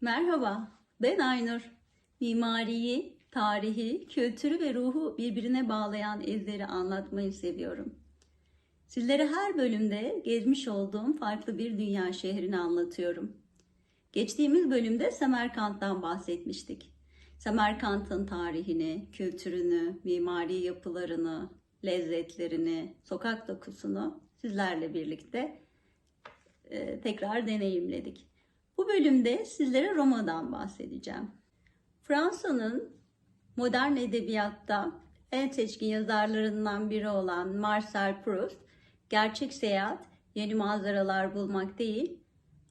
Merhaba, ben Aynur. Mimariyi, tarihi, kültürü ve ruhu birbirine bağlayan izleri anlatmayı seviyorum. Sizlere her bölümde gezmiş olduğum farklı bir dünya şehrini anlatıyorum. Geçtiğimiz bölümde Semerkant'tan bahsetmiştik. Semerkant'ın tarihini, kültürünü, mimari yapılarını, lezzetlerini, sokak dokusunu sizlerle birlikte e, tekrar deneyimledik. Bu bölümde sizlere Roma'dan bahsedeceğim. Fransa'nın modern edebiyatta en seçkin yazarlarından biri olan Marcel Proust, gerçek seyahat yeni manzaralar bulmak değil,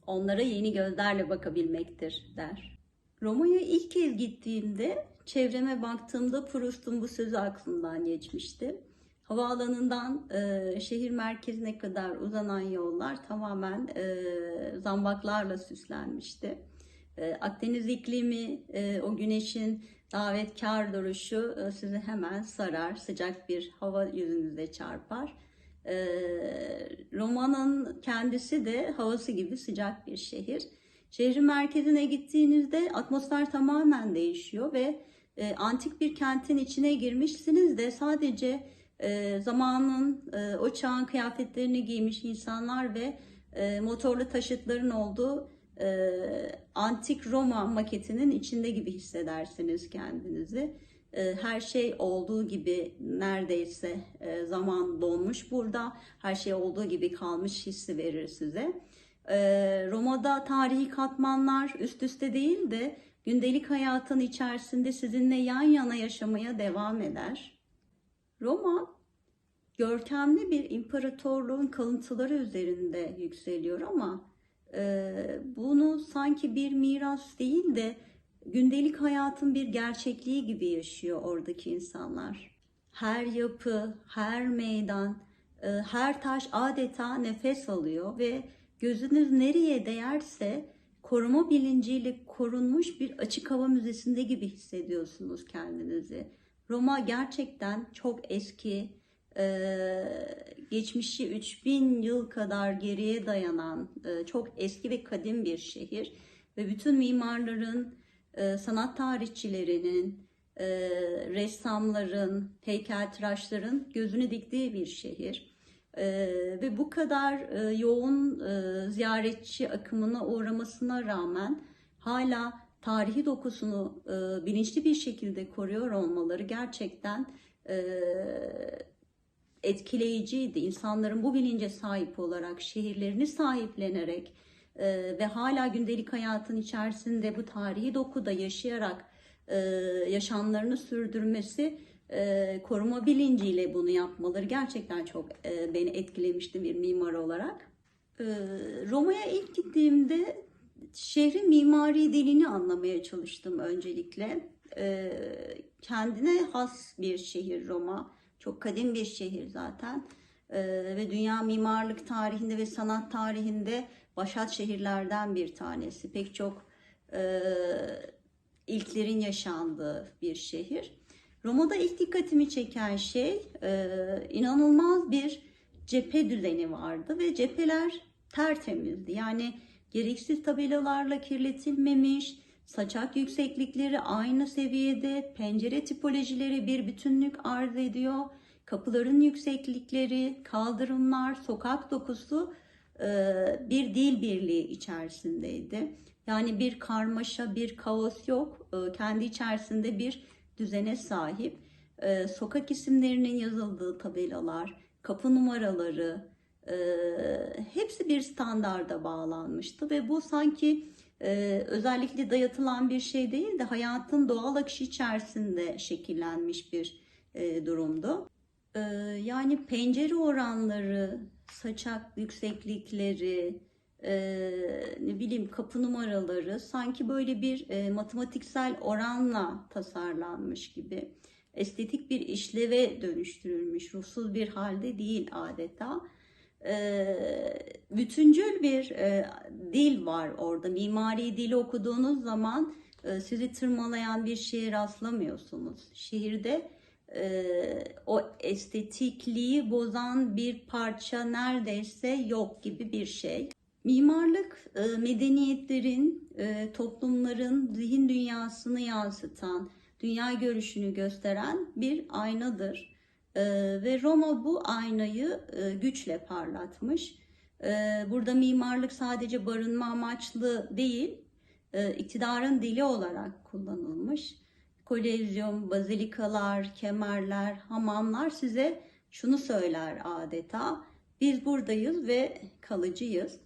onlara yeni gözlerle bakabilmektir der. Roma'ya ilk kez gittiğimde çevreme baktığımda Proust'un bu sözü aklımdan geçmişti. Havaalanından e, şehir merkezine kadar uzanan yollar tamamen e, zambaklarla süslenmişti. E, Akdeniz iklimi, e, o güneşin davetkar duruşu e, sizi hemen sarar, sıcak bir hava yüzünüze çarpar. E, Roma'nın kendisi de havası gibi sıcak bir şehir. Şehrin merkezine gittiğinizde atmosfer tamamen değişiyor ve e, antik bir kentin içine girmişsiniz de sadece e, zamanın e, o çağın kıyafetlerini giymiş insanlar ve e, motorlu taşıtların olduğu e, antik Roma maketinin içinde gibi hissedersiniz kendinizi. Her şey olduğu gibi neredeyse zaman donmuş burada. Her şey olduğu gibi kalmış hissi verir size. Roma'da tarihi katmanlar üst üste değil de gündelik hayatın içerisinde sizinle yan yana yaşamaya devam eder. Roma görkemli bir imparatorluğun kalıntıları üzerinde yükseliyor ama e, bunu sanki bir miras değil de gündelik hayatın bir gerçekliği gibi yaşıyor oradaki insanlar. Her yapı, her meydan, e, her taş adeta nefes alıyor ve gözünüz nereye değerse koruma bilinciyle korunmuş bir açık hava müzesinde gibi hissediyorsunuz kendinizi. Roma gerçekten çok eski, e, geçmişi 3000 yıl kadar geriye dayanan e, çok eski ve kadim bir şehir ve bütün mimarların, e, sanat tarihçilerinin, ressamların, heykeltıraşların gözünü diktiği bir şehir. Ve bu kadar yoğun ziyaretçi akımına uğramasına rağmen hala tarihi dokusunu e, bilinçli bir şekilde koruyor olmaları gerçekten e, etkileyiciydi. İnsanların bu bilince sahip olarak, şehirlerini sahiplenerek e, ve hala gündelik hayatın içerisinde bu tarihi dokuda yaşayarak e, yaşamlarını sürdürmesi, e, koruma bilinciyle bunu yapmaları gerçekten çok e, beni etkilemişti bir mimar olarak. E, Roma'ya ilk gittiğimde şehrin mimari dilini anlamaya çalıştım öncelikle. E, kendine has bir şehir Roma. Çok kadim bir şehir zaten. Ee, ve dünya mimarlık tarihinde ve sanat tarihinde başat şehirlerden bir tanesi. Pek çok e, ilklerin yaşandığı bir şehir. Roma'da ilk dikkatimi çeken şey e, inanılmaz bir cephe düzeni vardı ve cepheler tertemizdi. Yani gereksiz tabelalarla kirletilmemiş, Saçak yükseklikleri aynı seviyede, pencere tipolojileri bir bütünlük arz ediyor. Kapıların yükseklikleri, kaldırımlar, sokak dokusu e, bir dil birliği içerisindeydi. Yani bir karmaşa, bir kaos yok. E, kendi içerisinde bir düzene sahip. E, sokak isimlerinin yazıldığı tabelalar, kapı numaraları, hepsi bir standarda bağlanmıştı ve bu sanki e, özellikle dayatılan bir şey değil de hayatın doğal akışı içerisinde şekillenmiş bir e, durumdu. E, yani pencere oranları, saçak yükseklikleri, e, ne bileyim kapı numaraları sanki böyle bir e, matematiksel oranla tasarlanmış gibi. Estetik bir işleve dönüştürülmüş, ruhsuz bir halde değil adeta e, bütüncül bir e, dil var orada. Mimari dili okuduğunuz zaman e, sizi tırmalayan bir şeye rastlamıyorsunuz. Şehirde e, o estetikliği bozan bir parça neredeyse yok gibi bir şey. Mimarlık e, medeniyetlerin, e, toplumların zihin dünyasını yansıtan, dünya görüşünü gösteren bir aynadır. E, Ve Roma bu aynayı e, güçle parlatmış. E, Burada mimarlık sadece barınma amaçlı değil, e, iktidarın dili olarak kullanılmış. Kolezyum, bazilikalar, kemerler, hamamlar size şunu söyler adeta. Biz buradayız ve kalıcıyız.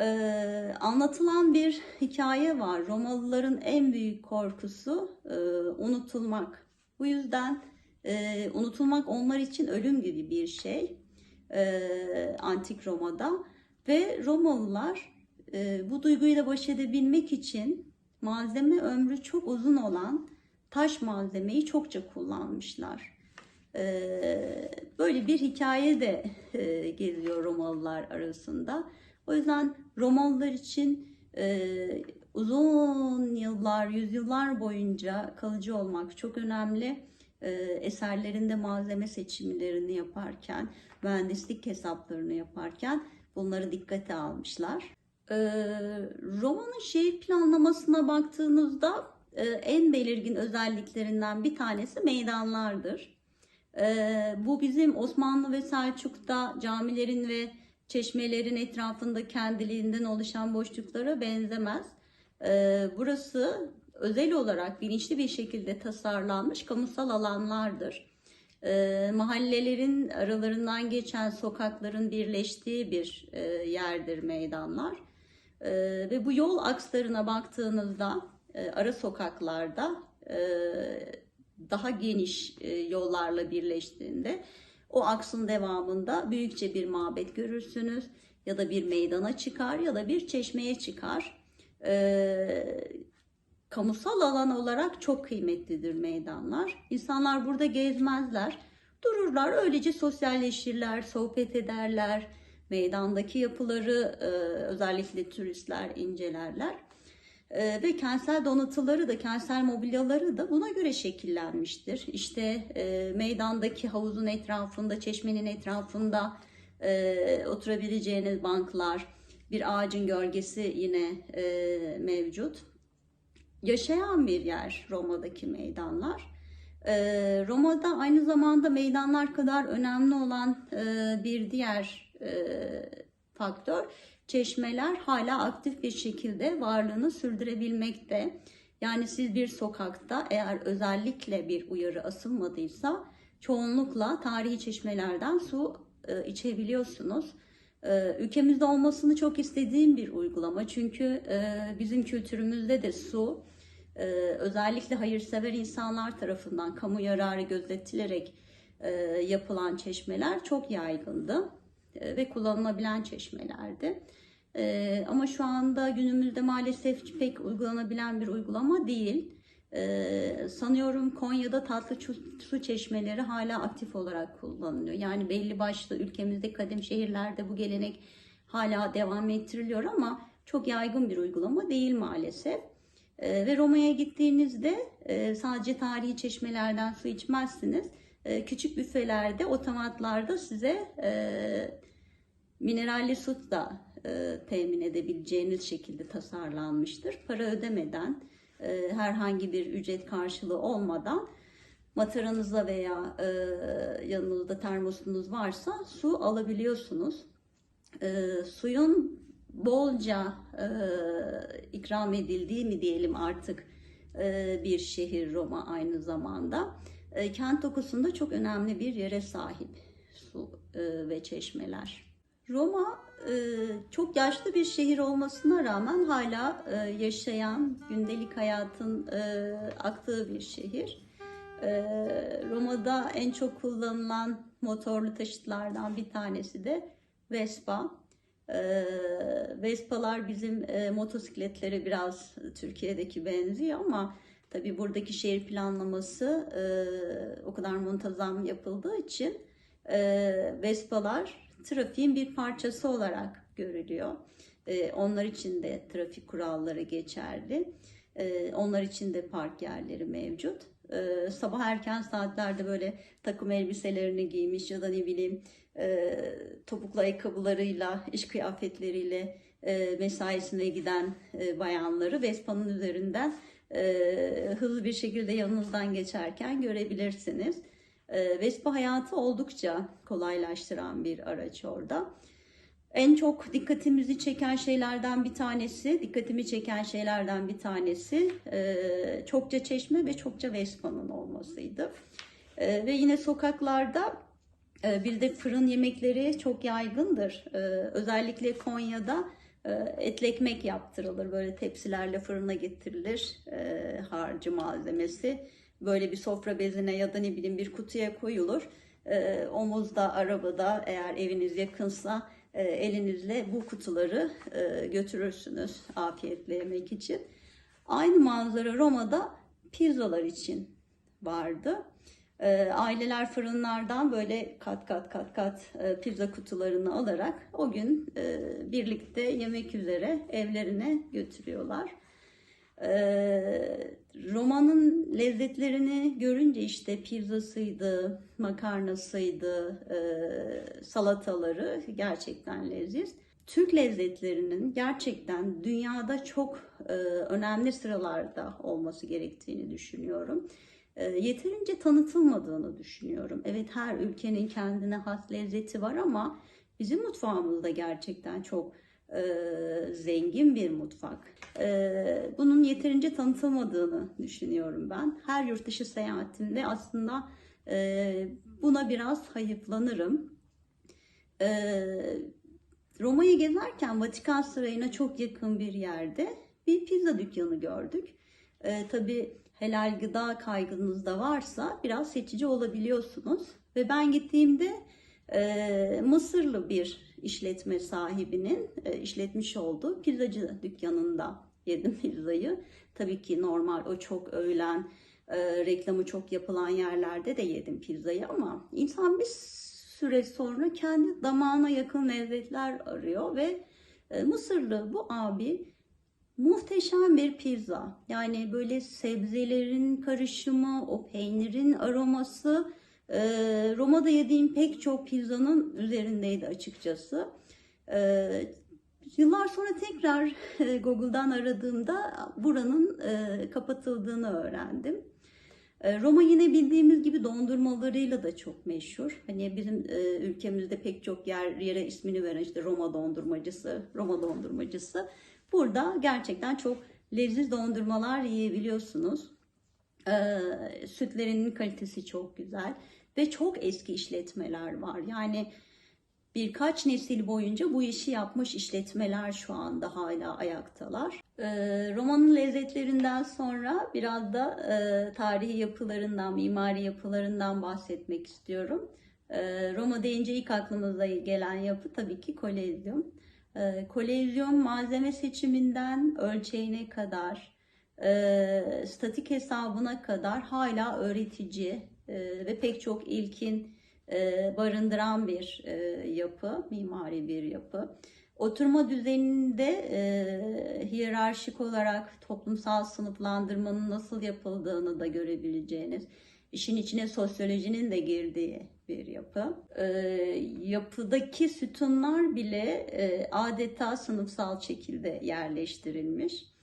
Ee, anlatılan bir hikaye var. Romalıların en büyük korkusu e, unutulmak. Bu yüzden e, unutulmak onlar için ölüm gibi bir şey. e, Antik Roma'da ve Romalılar e, bu duyguyla baş edebilmek için malzeme ömrü çok uzun olan taş malzemeyi çokça kullanmışlar. Ee, Böyle bir hikaye de e, geziyor Romalılar arasında. O yüzden Romalılar için e, uzun yıllar, yüzyıllar boyunca kalıcı olmak çok önemli. E, Eserlerinde malzeme seçimlerini yaparken, mühendislik hesaplarını yaparken bunları dikkate almışlar. E, Roma'nın şehir planlamasına baktığınızda e, en belirgin özelliklerinden bir tanesi meydanlardır. Bu bizim Osmanlı ve Selçuk'ta camilerin ve çeşmelerin etrafında kendiliğinden oluşan boşluklara benzemez. Burası özel olarak bilinçli bir şekilde tasarlanmış kamusal alanlardır. Ee, mahallelerin aralarından geçen sokakların birleştiği bir e, yerdir meydanlar. Ee, ve bu yol akslarına baktığınızda e, ara sokaklarda e, daha geniş e, yollarla birleştiğinde o aksın devamında büyükçe bir mabet görürsünüz ya da bir meydana çıkar ya da bir çeşmeye çıkar. Ee, kamusal alan olarak çok kıymetlidir meydanlar. İnsanlar burada gezmezler. Dururlar, öylece sosyalleşirler, sohbet ederler. Meydandaki yapıları e, özellikle turistler incelerler. Ee, ve kentsel donatıları da kentsel mobilyaları da buna göre şekillenmiştir. İşte e, meydandaki havuzun etrafında, çeşmenin etrafında e, oturabileceğiniz banklar, bir ağacın gölgesi yine e, mevcut. Yaşayan bir yer Roma'daki meydanlar. E, Roma'da aynı zamanda meydanlar kadar önemli olan e, bir diğer e, faktör çeşmeler hala aktif bir şekilde varlığını sürdürebilmekte. Yani siz bir sokakta eğer özellikle bir uyarı asılmadıysa çoğunlukla tarihi çeşmelerden su e, içebiliyorsunuz. E, ülkemizde olmasını çok istediğim bir uygulama. Çünkü e, bizim kültürümüzde de su e, özellikle hayırsever insanlar tarafından kamu yararı gözetilerek e, yapılan çeşmeler çok yaygındı e, ve kullanılabilen çeşmelerdi. E, ama şu anda günümüzde maalesef pek uygulanabilen bir uygulama değil. E, sanıyorum Konya'da tatlı su çeşmeleri hala aktif olarak kullanılıyor. Yani belli başlı ülkemizde kadim şehirlerde bu gelenek hala devam ettiriliyor ama çok yaygın bir uygulama değil maalesef. E, ve Roma'ya gittiğinizde e, sadece tarihi çeşmelerden su içmezsiniz. E, küçük büfelerde, otomatlarda size e, mineralli su da temin edebileceğiniz şekilde tasarlanmıştır. Para ödemeden, herhangi bir ücret karşılığı olmadan mataranızla veya yanınızda termosunuz varsa su alabiliyorsunuz. Suyun bolca e, ikram edildiği mi diyelim artık e, bir şehir Roma aynı zamanda. E, kent dokusunda çok önemli bir yere sahip su e, ve çeşmeler. Roma e, çok yaşlı bir şehir olmasına rağmen hala e, yaşayan, gündelik hayatın e, aktığı bir şehir. Roma'da en çok kullanılan motorlu taşıtlardan bir tanesi de Vespa. Vespa'lar bizim motosikletlere biraz Türkiye'deki benziyor ama tabii buradaki şehir planlaması o kadar muntazam yapıldığı için Vespa'lar trafiğin bir parçası olarak görülüyor. Ee, onlar için de trafik kuralları geçerli. Ee, onlar için de park yerleri mevcut. Ee, sabah erken saatlerde böyle takım elbiselerini giymiş ya da ne bileyim e, topuklu ayakkabılarıyla, iş kıyafetleriyle e, mesaisine giden e, bayanları Vespa'nın üzerinden e, hızlı bir şekilde yanınızdan geçerken görebilirsiniz. E, Vespa hayatı oldukça kolaylaştıran bir araç orada. En çok dikkatimizi çeken şeylerden bir tanesi, dikkatimi çeken şeylerden bir tanesi e, çokça çeşme ve çokça Vespa'nın olmasıydı. E, ve yine sokaklarda e, bir de fırın yemekleri çok yaygındır. Özellikle Konya'da etli ekmek yaptırılır. Böyle tepsilerle fırına getirilir harcı malzemesi. Böyle bir sofra bezine ya da ne bileyim bir kutuya koyulur. E, omuzda, arabada eğer eviniz yakınsa elinizle bu kutuları e, götürürsünüz afiyetle yemek için. Aynı manzara Roma'da pizzalar için vardı. E, aileler fırınlardan böyle kat kat kat kat e, pizza kutularını alarak o gün e, birlikte yemek üzere evlerine götürüyorlar. E, Roma'nın lezzetlerini görünce işte pizzasıydı, makarnasıydı, e, salataları gerçekten leziz. Türk lezzetlerinin gerçekten dünyada çok e, önemli sıralarda olması gerektiğini düşünüyorum. E, yeterince tanıtılmadığını düşünüyorum. Evet her ülkenin kendine has lezzeti var ama bizim mutfağımızda gerçekten çok e, zengin bir mutfak. E, bunun yeterince tanıtılmadığını düşünüyorum ben. Her yurt dışı seyahatimde aslında e, buna biraz hayıflanırım. Roma'yı gezerken Vatikan Sarayı'na çok yakın bir yerde bir pizza dükkanı gördük. E, tabii helal gıda kaygınız da varsa biraz seçici olabiliyorsunuz. Ve ben gittiğimde Mısırlı bir işletme sahibinin e, işletmiş olduğu pizzacı dükkanında yedim pizzayı. Tabii ki normal o çok övülen, e, reklamı çok yapılan yerlerde de yedim pizzayı ama insan bir süre sonra kendi damağına yakın lezzetler arıyor ve e, Mısırlı bu abi muhteşem bir pizza. Yani böyle sebzelerin karışımı, o peynirin aroması e, Roma'da yediğim pek çok pizzanın üzerindeydi açıkçası. E, yıllar sonra tekrar Google'dan aradığımda buranın e, kapatıldığını öğrendim. E, Roma yine bildiğimiz gibi dondurmalarıyla da çok meşhur. Hani bizim e, ülkemizde pek çok yer yere ismini veren işte Roma dondurmacısı, Roma dondurmacısı. Burada gerçekten çok leziz dondurmalar yiyebiliyorsunuz. E, sütlerinin kalitesi çok güzel ve çok eski işletmeler var. Yani birkaç nesil boyunca bu işi yapmış işletmeler şu anda hala ayaktalar. E, Roma'nın lezzetlerinden sonra biraz da e, tarihi yapılarından, mimari yapılarından bahsetmek istiyorum. E, Roma deyince ilk aklımıza gelen yapı tabii ki Kolezyum. E, Kolezyum malzeme seçiminden ölçeğine kadar, e, statik hesabına kadar hala öğretici e, ve pek çok ilkin e, barındıran bir e, yapı, mimari bir yapı. Oturma düzeninde e, hiyerarşik olarak toplumsal sınıflandırmanın nasıl yapıldığını da görebileceğiniz, işin içine sosyolojinin de girdiği bir yapı. E, yapıdaki sütunlar bile e, adeta sınıfsal şekilde yerleştirilmiş.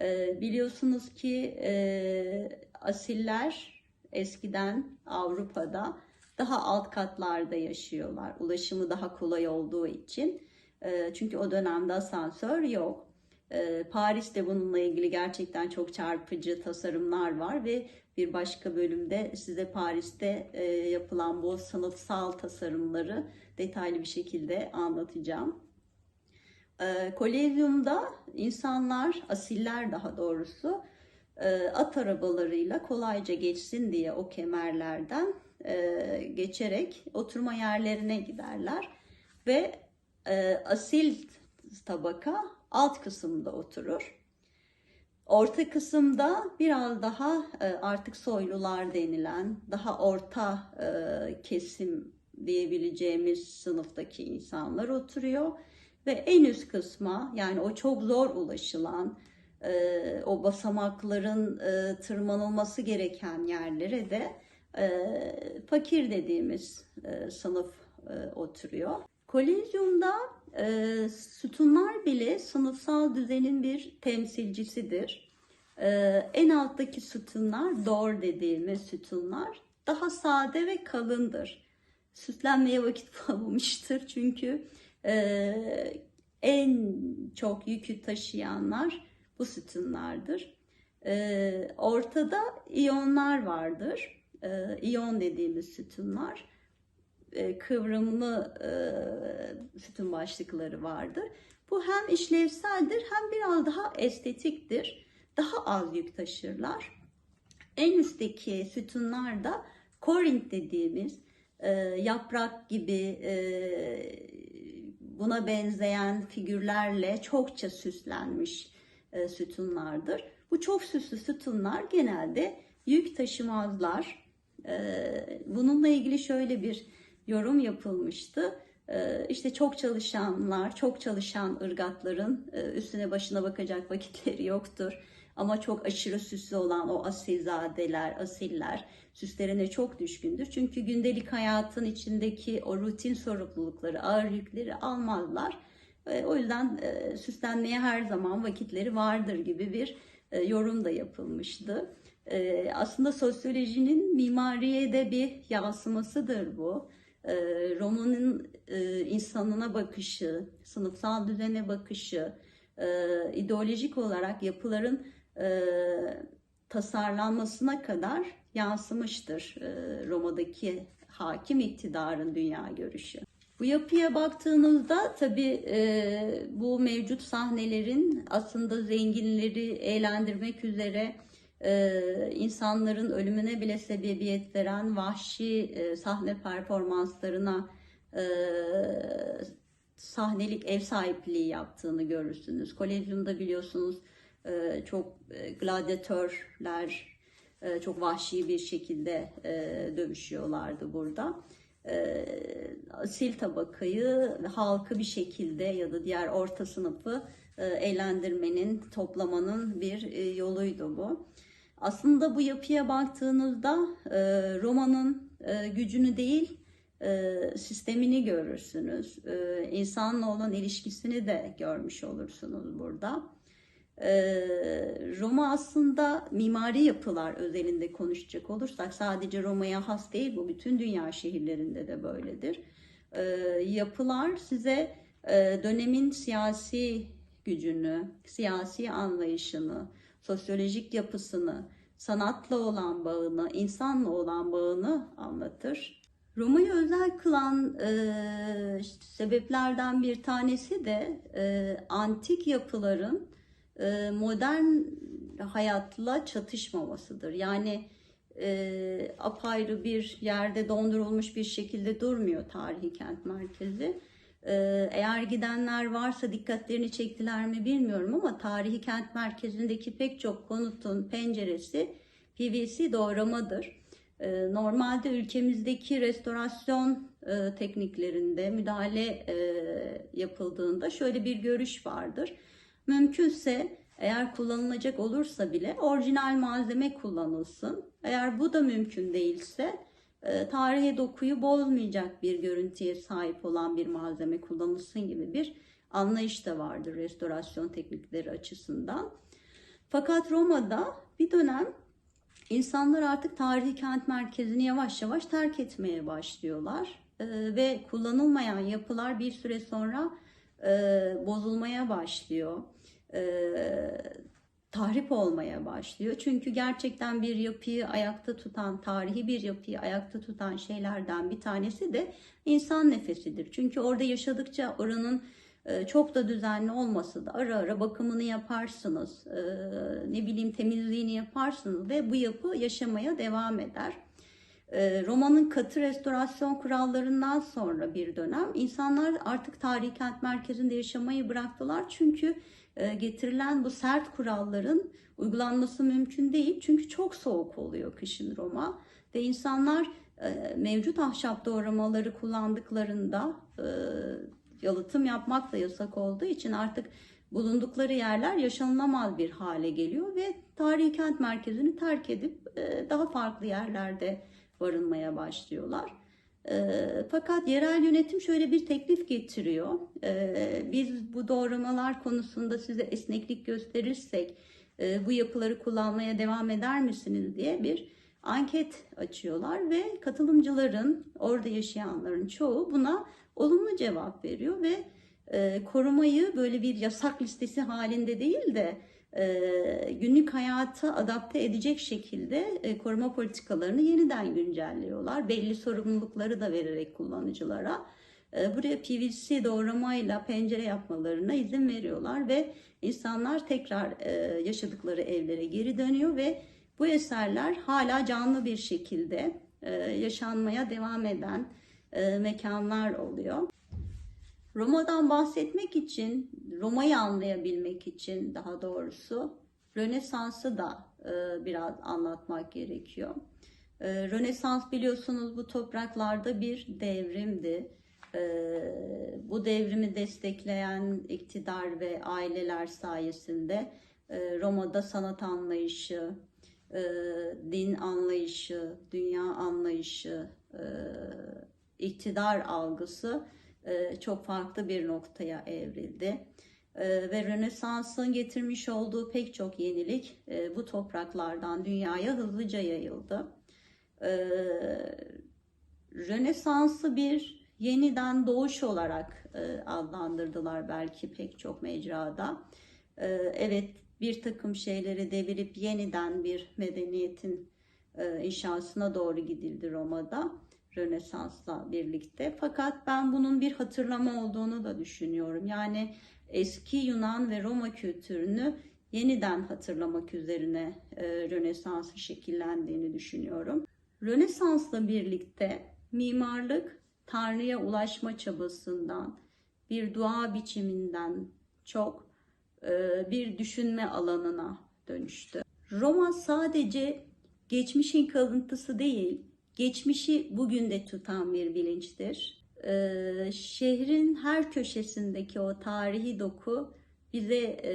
E, biliyorsunuz ki e, asiller eskiden Avrupa'da daha alt katlarda yaşıyorlar. Ulaşımı daha kolay olduğu için. E, çünkü o dönemde asansör yok. E, Paris'te bununla ilgili gerçekten çok çarpıcı tasarımlar var ve bir başka bölümde size Paris'te e, yapılan bu sınıfsal tasarımları detaylı bir şekilde anlatacağım. E, Kolezyum'da insanlar, asiller daha doğrusu at arabalarıyla kolayca geçsin diye o kemerlerden geçerek oturma yerlerine giderler ve asil tabaka alt kısımda oturur. Orta kısımda biraz daha artık soylular denilen, daha orta kesim diyebileceğimiz sınıftaki insanlar oturuyor. Ve en üst kısma yani o çok zor ulaşılan, o basamakların tırmanılması gereken yerlere de fakir dediğimiz sınıf oturuyor. Kolezyumda e, sütunlar bile sınıfsal düzenin bir temsilcisidir. E, en alttaki sütunlar, dor dediğimiz sütunlar daha sade ve kalındır. Süslenmeye vakit bulamamıştır çünkü e, en çok yükü taşıyanlar bu sütunlardır. E, ortada iyonlar vardır. E, iyon dediğimiz sütunlar e, kıvrımlı e, sütun başlıkları vardır. Bu hem işlevseldir hem biraz daha estetiktir. Daha az yük taşırlar. En üstteki sütunlar da korint dediğimiz e, yaprak gibi e, buna benzeyen figürlerle çokça süslenmiş e, sütunlardır. Bu çok süslü sütunlar genelde yük taşımazlar. E, bununla ilgili şöyle bir yorum yapılmıştı. E, işte çok çalışanlar, çok çalışan ırgatların e, üstüne başına bakacak vakitleri yoktur. Ama çok aşırı süslü olan o asilzadeler, asiller süslerine çok düşkündür. Çünkü gündelik hayatın içindeki o rutin sorumlulukları, ağır yükleri almazlar. E, O yüzden e, süslenmeye her zaman vakitleri vardır gibi bir e, yorum da yapılmıştı. Aslında sosyolojinin mimariye de bir yansımasıdır bu. Romanın insanına bakışı, sınıfsal düzene bakışı, ideolojik olarak yapıların e, tasarlanmasına kadar yansımıştır e, Roma'daki hakim iktidarın dünya görüşü. Bu yapıya baktığınızda tabii e, bu mevcut sahnelerin aslında zenginleri eğlendirmek üzere e, insanların ölümüne bile sebebiyet veren vahşi e, sahne performanslarına e, sahnelik ev sahipliği yaptığını görürsünüz. Kolezyumda biliyorsunuz e, çok e, gladyatörler e, çok vahşi bir şekilde e, dövüşüyorlardı burada. E, asil tabakayı halkı bir şekilde ya da diğer orta sınıfı eğlendirmenin, toplamanın bir e, yoluydu bu. Aslında bu yapıya baktığınızda Roma'nın gücünü değil, sistemini görürsünüz. E, insanla olan ilişkisini de görmüş olursunuz burada. E, Roma aslında mimari yapılar özelinde konuşacak olursak sadece Roma'ya has değil bu bütün dünya şehirlerinde de böyledir. E, yapılar size e, dönemin siyasi gücünü, siyasi anlayışını, sosyolojik yapısını, sanatla olan bağını, insanla olan bağını anlatır. Roma'yı özel kılan e, sebeplerden bir tanesi de e, antik yapıların modern hayatla çatışmamasıdır. Yani e, apayrı bir yerde dondurulmuş bir şekilde durmuyor tarihi kent merkezi. E, eğer gidenler varsa dikkatlerini çektiler mi bilmiyorum ama tarihi kent merkezindeki pek çok konutun penceresi PVC doğramadır. E, Normalde ülkemizdeki restorasyon e, tekniklerinde müdahale e, yapıldığında şöyle bir görüş vardır. Mümkünse eğer kullanılacak olursa bile orijinal malzeme kullanılsın. Eğer bu da mümkün değilse e, tarihe dokuyu bozmayacak bir görüntüye sahip olan bir malzeme kullanılsın gibi bir anlayış da vardır restorasyon teknikleri açısından. Fakat Roma'da bir dönem insanlar artık tarihi kent merkezini yavaş yavaş terk etmeye başlıyorlar. E, ve kullanılmayan yapılar bir süre sonra e, bozulmaya başlıyor. E, tahrip olmaya başlıyor. Çünkü gerçekten bir yapıyı ayakta tutan, tarihi bir yapıyı ayakta tutan şeylerden bir tanesi de insan nefesidir. Çünkü orada yaşadıkça oranın çok da düzenli olması da ara ara bakımını yaparsınız, ne bileyim temizliğini yaparsınız ve bu yapı yaşamaya devam eder. Roma'nın katı restorasyon kurallarından sonra bir dönem insanlar artık tarihi kent merkezinde yaşamayı bıraktılar. Çünkü getirilen bu sert kuralların uygulanması mümkün değil. Çünkü çok soğuk oluyor kışın Roma ve insanlar e, mevcut ahşap doğramaları kullandıklarında e, yalıtım yapmak da yasak olduğu için artık bulundukları yerler yaşanılamaz bir hale geliyor ve tarihi kent merkezini terk edip e, daha farklı yerlerde barınmaya başlıyorlar. Fakat yerel yönetim şöyle bir teklif getiriyor. Biz bu doğramalar konusunda size esneklik gösterirsek bu yapıları kullanmaya devam eder misiniz diye bir anket açıyorlar ve katılımcıların, orada yaşayanların çoğu buna olumlu cevap veriyor ve korumayı böyle bir yasak listesi halinde değil de günlük hayata adapte edecek şekilde koruma politikalarını yeniden güncelliyorlar. Belli sorumlulukları da vererek kullanıcılara buraya PVC doğramayla pencere yapmalarına izin veriyorlar ve insanlar tekrar yaşadıkları evlere geri dönüyor ve bu eserler hala canlı bir şekilde yaşanmaya devam eden mekanlar oluyor. Roma'dan bahsetmek için, Roma'yı anlayabilmek için daha doğrusu Rönesans'ı da e, biraz anlatmak gerekiyor. E, Rönesans biliyorsunuz bu topraklarda bir devrimdi. E, bu devrimi destekleyen iktidar ve aileler sayesinde e, Roma'da sanat anlayışı, e, din anlayışı, dünya anlayışı, e, iktidar algısı çok farklı bir noktaya evrildi. E, ve Rönesans'ın getirmiş olduğu pek çok yenilik e, bu topraklardan dünyaya hızlıca yayıldı. E, Rönesans'ı bir yeniden doğuş olarak e, adlandırdılar belki pek çok mecrada. E, evet bir takım şeyleri devirip yeniden bir medeniyetin e, inşasına doğru gidildi Roma'da. Rönesans'la birlikte. Fakat ben bunun bir hatırlama olduğunu da düşünüyorum. Yani eski Yunan ve Roma kültürünü yeniden hatırlamak üzerine e, Rönesans'ın şekillendiğini düşünüyorum. Rönesans'la birlikte mimarlık Tanrı'ya ulaşma çabasından, bir dua biçiminden çok e, bir düşünme alanına dönüştü. Roma sadece geçmişin kalıntısı değil, geçmişi bugün de tutan bir bilinçtir. Ee, şehrin her köşesindeki o tarihi doku bize e,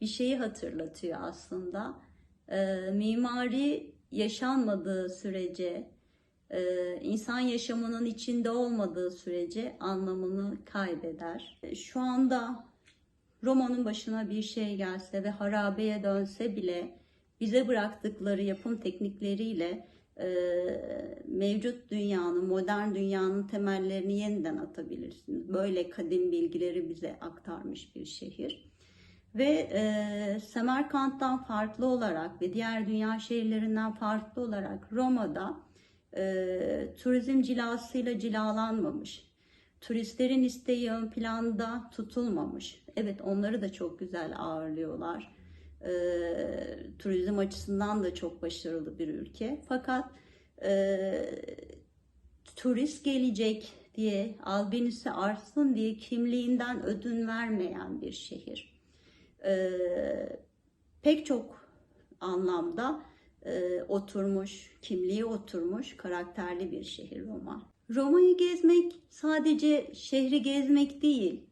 bir şeyi hatırlatıyor aslında. E, mimari yaşanmadığı sürece, e, insan yaşamının içinde olmadığı sürece anlamını kaybeder. Şu anda Roma'nın başına bir şey gelse ve harabeye dönse bile bize bıraktıkları yapım teknikleriyle mevcut dünyanın, modern dünyanın temellerini yeniden atabilirsiniz. Böyle kadim bilgileri bize aktarmış bir şehir. Ve e, Semerkant'tan farklı olarak ve diğer dünya şehirlerinden farklı olarak Roma'da e, turizm cilasıyla cilalanmamış. Turistlerin isteği ön planda tutulmamış. Evet onları da çok güzel ağırlıyorlar e, turizm açısından da çok başarılı bir ülke. Fakat e, turist gelecek diye, albenisi artsın diye kimliğinden ödün vermeyen bir şehir. E, pek çok anlamda e, oturmuş, kimliği oturmuş, karakterli bir şehir Roma. Roma'yı gezmek sadece şehri gezmek değil,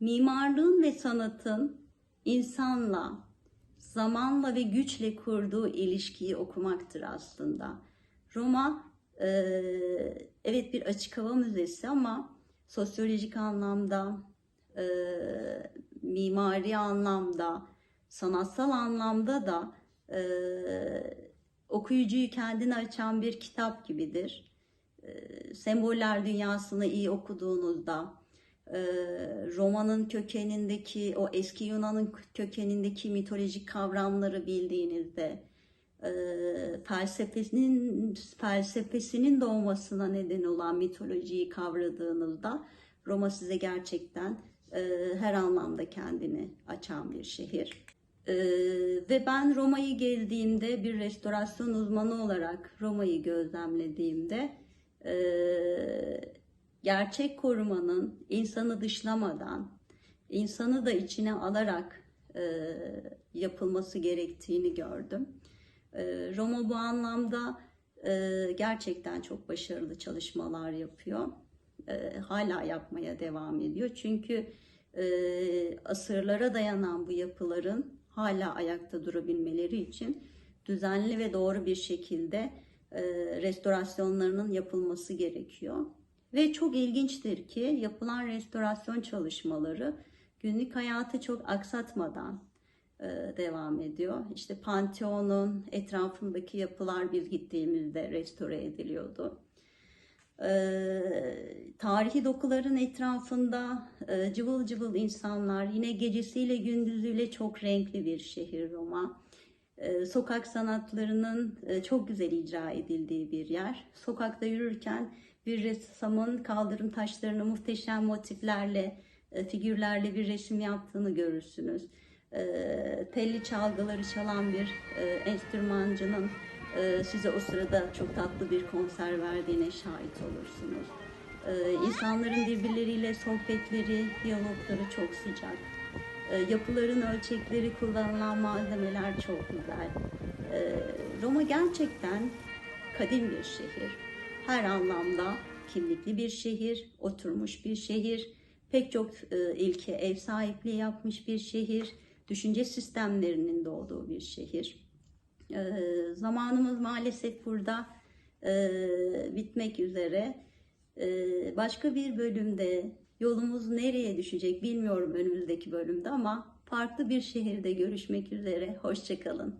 mimarlığın ve sanatın insanla, zamanla ve güçle kurduğu ilişkiyi okumaktır aslında. Roma e, evet bir açık hava müzesi ama sosyolojik anlamda, e, mimari anlamda, sanatsal anlamda da e, okuyucuyu kendine açan bir kitap gibidir. E, semboller dünyasını iyi okuduğunuzda, romanın kökenindeki, o eski Yunan'ın kökenindeki mitolojik kavramları bildiğinizde, e, felsefesinin felsefesinin doğmasına neden olan mitolojiyi kavradığınızda Roma size gerçekten e, her anlamda kendini açan bir şehir. E, ve ben Roma'yı gezdiğimde bir restorasyon uzmanı olarak Roma'yı gözlemlediğimde gerçek korumanın insanı dışlamadan, insanı da içine alarak e, yapılması gerektiğini gördüm. E, Roma bu anlamda e, gerçekten çok başarılı çalışmalar yapıyor. E, hala yapmaya devam ediyor. Çünkü e, asırlara dayanan bu yapıların hala ayakta durabilmeleri için düzenli ve doğru bir şekilde e, restorasyonlarının yapılması gerekiyor. Ve çok ilginçtir ki yapılan restorasyon çalışmaları günlük hayatı çok aksatmadan e, devam ediyor. İşte Pantheon'un etrafındaki yapılar biz gittiğimizde restore ediliyordu. Ee, tarihi dokuların etrafında e, cıvıl cıvıl insanlar, yine gecesiyle gündüzüyle çok renkli bir şehir Roma. Ee, sokak sanatlarının e, çok güzel icra edildiği bir yer. Sokakta yürürken bir ressamın kaldırım taşlarını muhteşem motiflerle, e, figürlerle bir resim yaptığını görürsünüz. Ee, telli çalgıları çalan bir e, enstrümancının e, size o sırada çok tatlı bir konser verdiğine şahit olursunuz. İnsanların birbirleriyle sohbetleri, diyalogları çok sıcak. Yapıların ölçekleri, kullanılan malzemeler çok güzel. Roma gerçekten kadim bir şehir. Her anlamda kimlikli bir şehir, oturmuş bir şehir, pek çok e, ilke ev sahipliği yapmış bir şehir, düşünce sistemlerinin doğduğu bir şehir. Ee, zamanımız maalesef burada e, bitmek üzere. Başka bir bölümde yolumuz nereye düşecek bilmiyorum önümüzdeki bölümde ama farklı bir şehirde görüşmek üzere. Hoşçakalın.